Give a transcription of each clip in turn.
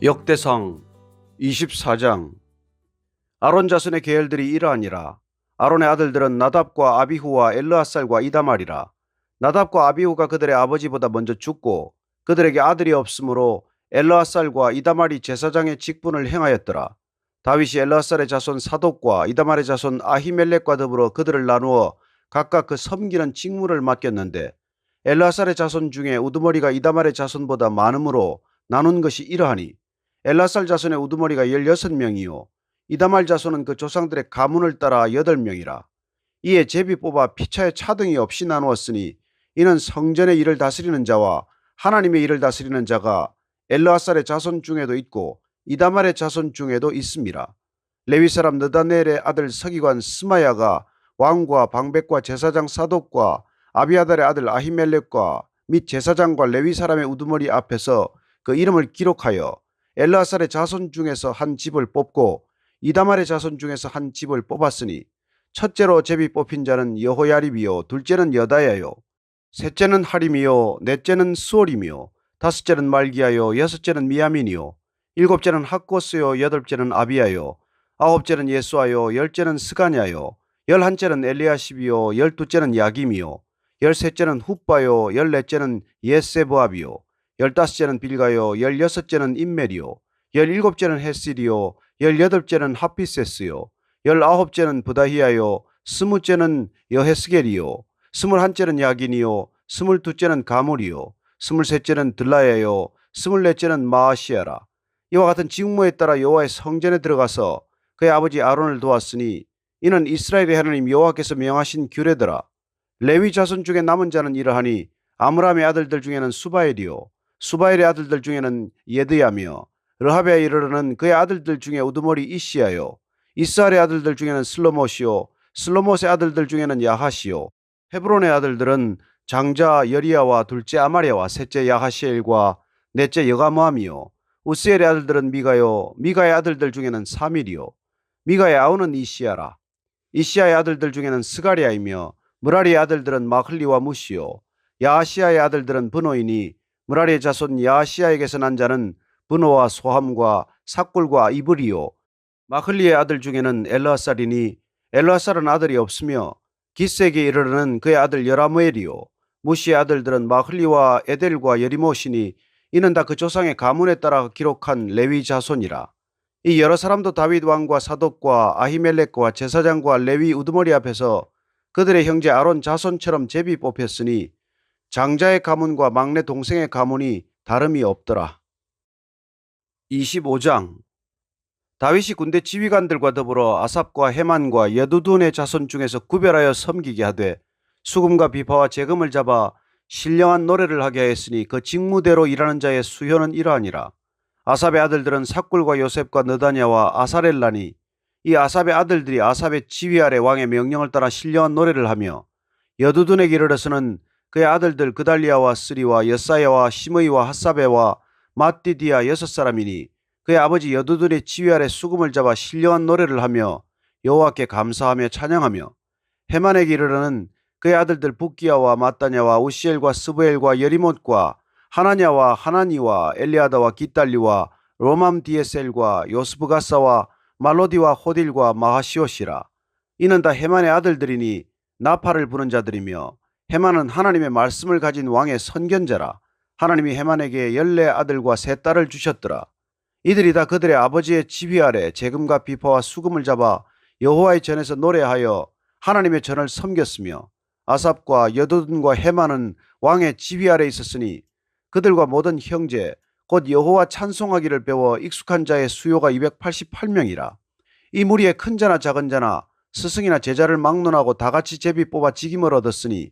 역대상 24장. 아론 자손의 계열들이 이러하니라. 아론의 아들들은 나답과 아비후와 엘르아살과 이다말이라. 나답과 아비후가 그들의 아버지보다 먼저 죽고 그들에게 아들이 없으므로 엘르아살과 이다말이 제사장의 직분을 행하였더라. 다윗이 엘르아살의 자손 사독과 이다말의 자손 아히멜렉과 더불어 그들을 나누어 각각 그 섬기는 직무를 맡겼는데 엘르아살의 자손 중에 우두머리가 이다말의 자손보다 많으므로 나눈 것이 이러하니 엘라살 자손의 우두머리가 16명이요 이다말 자손은 그 조상들의 가문을 따라 8명이라 이에 제비 뽑아 피차의 차등이 없이 나누었으니 이는 성전의 일을 다스리는 자와 하나님의 일을 다스리는 자가 엘르아살의 자손 중에도 있고 이다말의 자손 중에도 있습니다. 레위 사람 느다넬의 아들 서기관 스마야가 왕과 방백과 제사장 사독과 아비아달의 아들 아히멜렉과 및 제사장과 레위 사람의 우두머리 앞에서 그 이름을 기록하여 엘라살의 자손 중에서 한 집을 뽑고 이다말의 자손 중에서 한 집을 뽑았으니 첫째로 제비 뽑힌 자는 여호야립이요 둘째는 여다야요 셋째는 하림이요 넷째는 수월이며 다섯째는 말기야요 여섯째는 미야민이요 일곱째는 학고스요 여덟째는 아비야요 아홉째는 예수아요 열째는 스가냐요 열한째는 엘리야십이요 열두째는 야김이요 열셋째는 훗바요 열넷째는 예세보압이요 열다섯째는 빌가요, 열여섯째는 인멜이요, 열일곱째는 헤실이요, 열여덟째는 하피세스요, 열아홉째는 부다히야요, 스무째는 여헤스겔이요, 스물한째는 야긴이요, 스물두째는 가물이요, 스물셋째는 들라야요, 스물넷째는 마아시아라. 이와 같은 직무에 따라 여호와의 성전에 들어가서 그의 아버지 아론을 도왔으니 이는 이스라엘의 하나님 여호와께서 명하신 규례더라. 레위 자손 중에 남은 자는 이러하니 아므람의 아들들 중에는 수바엘이요 수바엘의 아들들 중에는 예드야며 르하베에 이르르는 그의 아들들 중에 우두머리 이시야요 이스알의 아들들 중에는 슬로못이요 슬로못의 아들들 중에는 야하시요 헤브론의 아들들은 장자 여리야와 둘째 아마리아와 셋째 야하시엘과 넷째 여가모함이요 우스엘의 아들들은 미가요 미가의 아들들 중에는 사밀이요 미가의 아우는 이시야라 이시야의 아들들 중에는 스가리아이며 무라리의 아들들은 마클리와 무시요 야하시아의 아들들은 분노이니 무라리의 자손 야시아에게서 난 자는 분호와 소함과 삭골과 이브리요. 마클리의 아들 중에는 엘라살이니 엘라살은 아들이 없으며 기스에게 이르르는 그의 아들 여라무엘이요. 무시의 아들들은 마클리와 에델과 여리모시니 이는 다 그 조상의 가문에 따라 기록한 레위 자손이라. 이 여러 사람도 다윗 왕과 사독과 아히멜렉과 제사장과 레위 우두머리 앞에서 그들의 형제 아론 자손처럼 제비 뽑혔으니 장자의 가문과 막내 동생의 가문이 다름이 없더라. 25장 다윗이 군대 지휘관들과 더불어 아삽과 헤만과 여두둔의 자손 중에서 구별하여 섬기게 하되 수금과 비파와 재금을 잡아 신령한 노래를 하게 하였으니 그 직무대로 일하는 자의 수효는 이러하니라. 아삽의 아들들은 삭굴과 요셉과 느다냐와 아사렐라니 이 아삽의 아들들이 아삽의 지휘 아래 왕의 명령을 따라 신령한 노래를 하며 여두둔에게 이르러서는 그의 아들들 그달리아와 스리와 여사야와 시므이와 핫사베와 마띠디아 여섯 사람이니 그의 아버지 여두들의 지휘 아래 수금을 잡아 신령한 노래를 하며 여호와께 감사하며 찬양하며 헤만에게 이르러는 그의 아들들 북기야와 마따냐와 우시엘과 스브엘과 여리못과 하나냐와 하나니와 엘리아다와 기딸리와 로맘 디에셀과 요스브가사와 말로디와 호딜과 마하시오시라. 이는 다 헤만의 아들들이니 나팔을 부는 자들이며 헤만은 하나님의 말씀을 가진 왕의 선견자라 하나님이 헤만에게 열네 아들과 세 딸을 주셨더라. 이들이 다 그들의 아버지의 지휘 아래 재금과 비파와 수금을 잡아 여호와의 전에서 노래하여 하나님의 전을 섬겼으며 아삽과 여도둔과 헤만은 왕의 지휘 아래 있었으니 그들과 모든 형제 곧 여호와 찬송하기를 배워 익숙한 자의 수요가 288명이라. 이 무리에 큰 자나 작은 자나 스승이나 제자를 막론하고 다 같이 제비 뽑아 직임을 얻었으니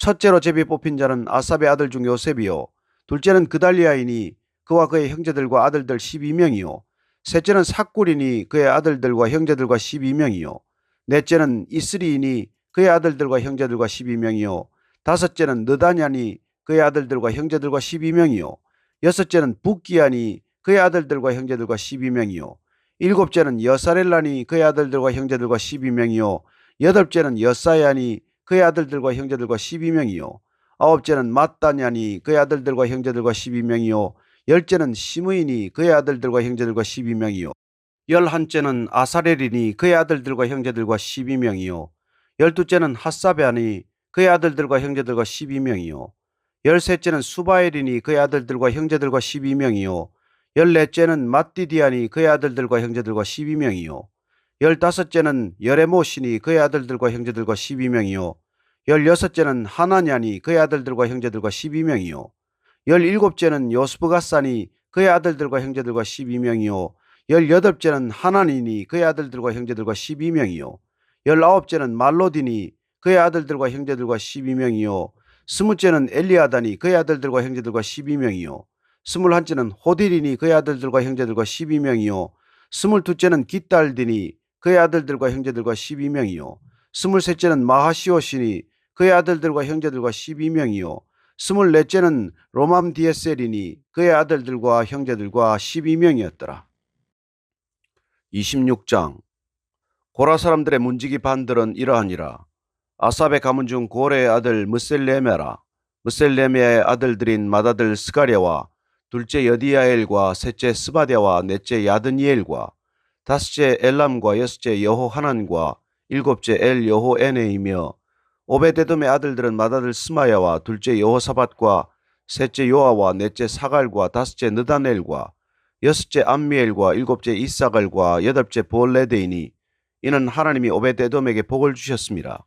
첫째로 제비 뽑힌 자는 아삽의 아들 중 요셉이요. 둘째는 그달리아이니 그와 그의 형제들과 아들들 12명이요. 셋째는 삭굴이니 그의 아들들과 형제들과 12명이요. 넷째는 이스리이니 그의 아들들과 형제들과 12명이요. 다섯째는 느다냐니 그의 아들들과 형제들과 12명이요. 여섯째는 북기아니 그의 아들들과 형제들과 12명이요. 일곱째는 여사렐라니 그의 아들들과 형제들과 12명이요. 여덟째는 여사야니 그의 아들들과 형제들과 12명이요. 아홉째는 마따냐니 그의 아들들과 형제들과 12명이요. 열째는 시므이니 그의 아들들과 형제들과 12명이요. 열한째는 아사렐이니 그의 아들들과 형제들과 12명이요. 열두째는 핫사베아니 그의 아들들과 형제들과 12명이요. 열셋째는 수바엘이니 그의 아들들과 형제들과 12명이요. 열넷째는 mat디디아니 그의 아들들과 형제들과 12명이요 열다섯째는 여레모시니 그의 아들들과 형제들과 12명이요. 열여섯째는 하나냐니 그의 아들들과 형제들과 12명이요. 열일곱째는 요스브가사니 그의 아들들과 형제들과 12명이요. 열여덟째는 하나니니 그의 아들들과 형제들과 12명이요. 열아홉째는 말로디니 그의 아들들과 형제들과 12명이요. 스무째는 엘리아다니 그의 아들들과 형제들과 12명이요. 스물한째는 호딜이니 그의 아들들과 형제들과 12명이요. 스물두째는 깃달디니 그의 아들들과 형제들과 12명이요 스물셋째는 마하시오시니 그의 아들들과 형제들과 12명이요 스물넷째는 로맘 디에셀이니 그의 아들들과 형제들과 12명이었더라. 26장 고라 사람들의 문지기 반들은 이러하니라. 아삽의 가문 중 고레의 아들 무셀레메라. 무셀레메의 아들들인 맏아들 스가랴와 둘째 여디야엘과 셋째 스바데와 넷째 야드니엘과 다섯째 엘람과 여섯째 여호 하난과 일곱째 엘 여호에네이며 오베데돔의 아들들은 맏아들 스마야와 둘째 여호사밧과 셋째 요아와 넷째 사갈과 다섯째 느다넬과 여섯째 암미엘과 일곱째 이사갈과 여덟째 볼레데이니 이는 하나님이 오베데돔에게 복을 주셨습니다.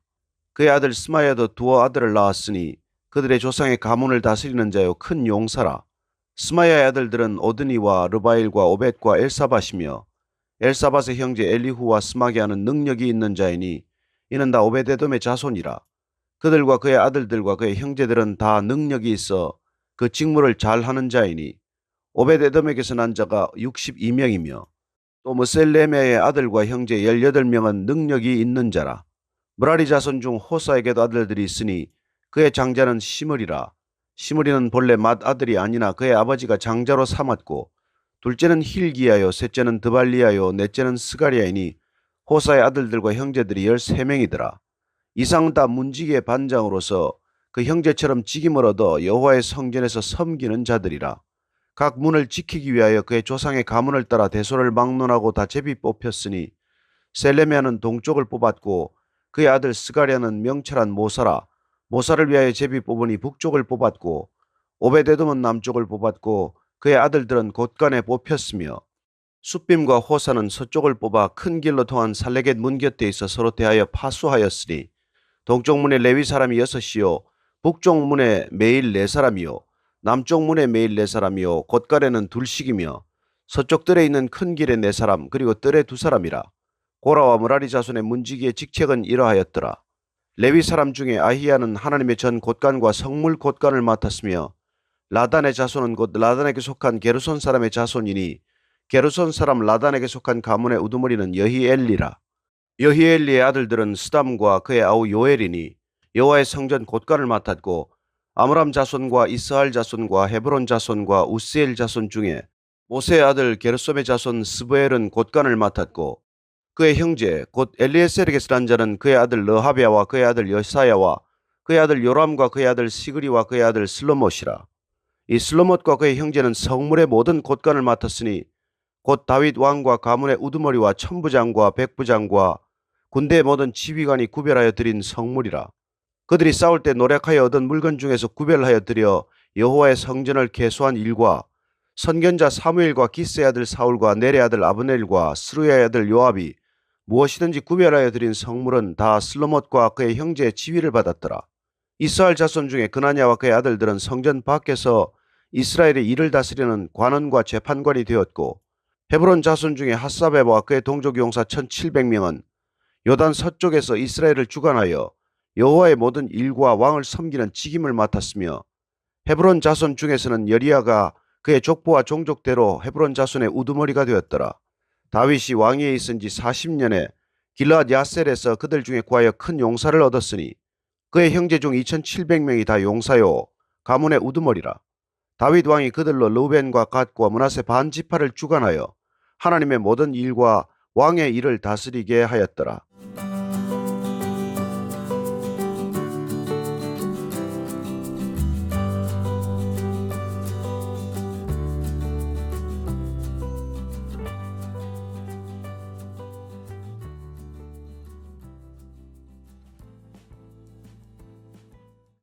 그의 아들 스마야도 두어 아들을 낳았으니 그들의 조상의 가문을 다스리는 자요 큰 용사라. 스마야의 아들들은 오드니와 르바일과 오벳과 엘사밧이며 엘사밧의 형제 엘리후와 스마게 하는 능력이 있는 자이니 이는 다 오베데돔의 자손이라. 그들과 그의 아들들과 그의 형제들은 다 능력이 있어 그 직무를 잘하는 자이니 오베데돔에게서 난 자가 62명이며 또 무셀레메의 아들과 형제 18명은 능력이 있는 자라. 무라리 자손 중 호사에게도 아들들이 있으니 그의 장자는 시므리라. 시므리는 본래 맏아들이 아니나 그의 아버지가 장자로 삼았고 둘째는 힐기야요 셋째는 드발리야요 넷째는 스가리아이니 호사의 아들들과 형제들이 13명이더라. 이상 다 문지기의 반장으로서 그 형제처럼 직임을 얻어 여호와의 성전에서 섬기는 자들이라. 각 문을 지키기 위하여 그의 조상의 가문을 따라 대소를 막론하고 다 제비 뽑혔으니 셀레미아는 동쪽을 뽑았고 그의 아들 스가랴는 명철한 모사라 모사를 위하여 제비 뽑으니 북쪽을 뽑았고 오베데돔은 남쪽을 뽑았고 그의 아들들은 곳간에 뽑혔으며 숫빔과 호사는 서쪽을 뽑아 큰 길로 통한 살레겟 문 곁에 있어 서로 대하여 파수하였으니 동쪽 문에 레위 사람이 여섯이요 북쪽 문에 매일 네 사람이요 남쪽 문에 매일 네 사람이요 곳간에는 둘씩이며 서쪽 뜰에 있는 큰 길에 네 사람 그리고 뜰에 두 사람이라 고라와 무라리 자손의 문지기의 직책은 이러하였더라. 레위 사람 중에 아히야는 하나님의 전 곳간과 성물 곳간을 맡았으며 라단의 자손은 곧 라단에게 속한 게르손 사람의 자손이니 게르손 사람 라단에게 속한 가문의 우두머리는 여히엘리라. 여히엘리의 아들들은 스담과 그의 아우 요엘이니 여호와의 성전 곳간을 맡았고 아므람 자손과 이스할 자손과 헤브론 자손과 우스엘 자손 중에 모세의 아들 게르솜의 자손 스브엘은 곳간을 맡았고 그의 형제 곧 엘리에셀에게서 난 자는 그의 아들 러하비아와 그의 아들 여사야와 그의 아들 요람과 그의 아들 시그리와 그의 아들 슬로못이라 이 슬로못과 그의 형제는 성물의 모든 곳간을 맡았으니 곧 다윗 왕과 가문의 우두머리와 천부장과 백부장과 군대의 모든 지휘관이 구별하여 드린 성물이라 그들이 싸울 때 노력하여 얻은 물건 중에서 구별하여 드려 여호와의 성전을 개수한 일과 선견자 사무엘과 기스의 아들 사울과 네레 아들 아브넬과 스루야의 아들 요압이 무엇이든지 구별하여 드린 성물은 다 슬로못과 그의 형제의 지위를 받았더라. 이스라엘 자손 중에 그나냐와 그의 아들들은 성전 밖에서 이스라엘의 일을 다스리는 관원과 재판관이 되었고 헤브론 자손 중에 핫사베와 그의 동족 용사 1700명은 요단 서쪽에서 이스라엘을 주관하여 여호와의 모든 일과 왕을 섬기는 직임을 맡았으며 헤브론 자손 중에서는 여리야가 그의 족보와 종족대로 헤브론 자손의 우두머리가 되었더라. 다윗이 왕위에 있은 지 40년에 길라앗 야셀에서 그들 중에 구하여 큰 용사를 얻었으니 그의 형제 중 2700명이 다 용사요 가문의 우두머리라. 다윗 왕이 그들로 르벤과 갓과 문하세 반 지파를 주관하여 하나님의 모든 일과 왕의 일을 다스리게 하였더라.